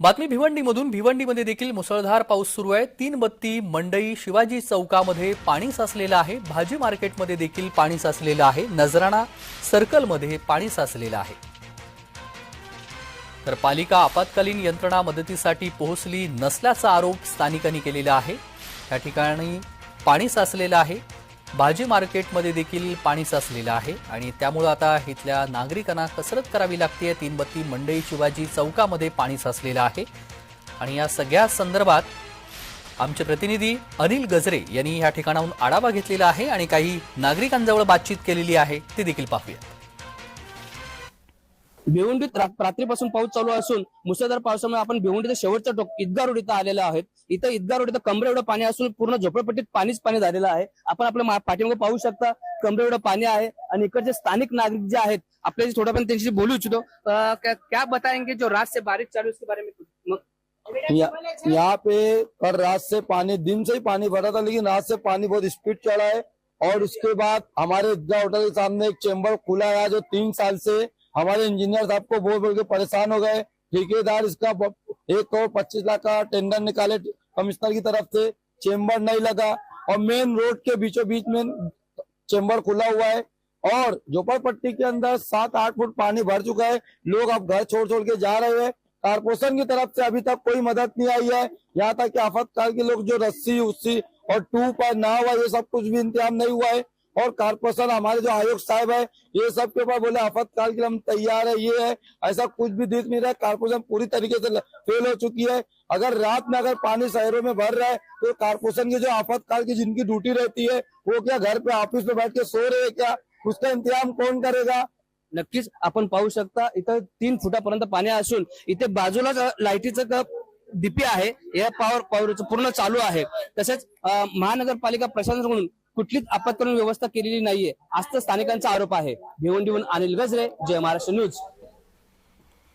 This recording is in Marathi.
बातमी भिवंडीमधून. भिवंडीमध्ये देखील मुसळधार पाऊस सुरू आहे. तीन बत्ती मंडई शिवाजी चौकामध्ये पाणी साचलेलं आहे. भाजी मार्केटमध्ये देखील पाणी साचलेलं आहे. नजराणा सर्कलमध्ये पाणी साचलेलं आहे. तर पालिका आपत्कालीन यंत्रणा मदतीसाठी पोहोचली नसल्याचा आरोप स्थानिकांनी केलेला आहे. या ठिकाणी पाणी साचलेलं आहे. भाजी मार्केटमध्ये देखील पाणी साचलेलं आहे आणि त्यामुळं आता इथल्या नागरिकांना कसरत करावी लागते. तीनबत्ती मंडई शिवाजी चौकामध्ये पाणी साचलेलं आहे. आणि या सगळ्या संदर्भात आमचे प्रतिनिधी अनिल गजरे यांनी या ठिकाणाहून आढावा घेतलेला आहे आणि काही नागरिकांजवळ बातचीत केलेली आहे. ती देखील पाहूया भिवंडीत रात्रीपासून पाऊस चालू असून मुसळधार पावसामुळे आपण भिवंडीच्या शेवटच्या टोक ईदगा रोड इथं आलेलो आहोत. इथं ईदगा रोड इथं कमरे एवढं पाणी असून पूर्ण झोपडपट्टीत पाणीच पाणी झालेलं आहे. आपण आपल्या पाठीमध्ये पाठीमागे पाहू शकता कमरे एवढं पाणी आहे आणि इकडचे स्थानिक नागरिक जे आहेत आपल्याशी थोडं त्यांच्याशी बोलू इच्छितो. क्या बताएंगे जो रात से बारिश चालू उसके बारे में या, यहाँ पे कल रात से पानी दिन से ही पानी भरा था लेकिन रात से पानी बहुत स्पीड चढ़ा है। और उसके बाद हमारे ईदगाह होटल के सामने एक चेम्बर खुला है जो तीन साल से हमारे इंजीनियर साहब को बोल बोल के परेशान हो गए। ठेकेदार इसका एक करोड़ पच्चीस लाख का टेंडर निकाले, कमिश्नर की तरफ़ से चेम्बर नहीं लगा और मेन रोड के बीचों बीच में चेम्बर खुला हुआ है और झोपड़पट्टी के अंदर सात आठ फुट पानी भर चुका है। लोग अब घर छोड़ छोड़ के जा रहे हैं। कारपोरेशन की तरफ़ से अभी तक कोई मदद नहीं आई है। यहाँ तक कि आफतकाल के लोग जो रस्सी, उस्सी और टूप है नाव है, ये सब कुछ भी इंतज़ाम नहीं हुआ है। और कारपोरेशन हमारे जो आयोग साहब है ये सब के ऊपर बोले आफतकाल के लिए हम तैयार है ये है। ऐसा कुछ भी दिख नहीं रहा है। कारपोरेशन पूरी तरीके से फेल हो चुकी है। अगर रात में अगर पानी शहरों में भर रहा है तो कारपोरेशन की जो आफतकाल की जिनकी ड्यूटी रहती है वो क्या घर पे ऑफिस में बैठ के सो रहे है क्या? उसका इंतजाम कौन करेगा? नक्कीच आपण पाहू शकता इथं तीन फुटापर्यंत पाणी असून इथे बाजूलाच अ, लाईटीचं डीपी आहे. या पावर पावर पूर्ण चालू आहे. तसेच महानगरपालिका प्रशासनाकडून कुठलीच आपत्कालीन व्यवस्था केलेली नाहीये. असं स्थानिकांचा आरोप आहे. भिवंडीहून अनिल गजरे जय महाराष्ट्र न्यूज.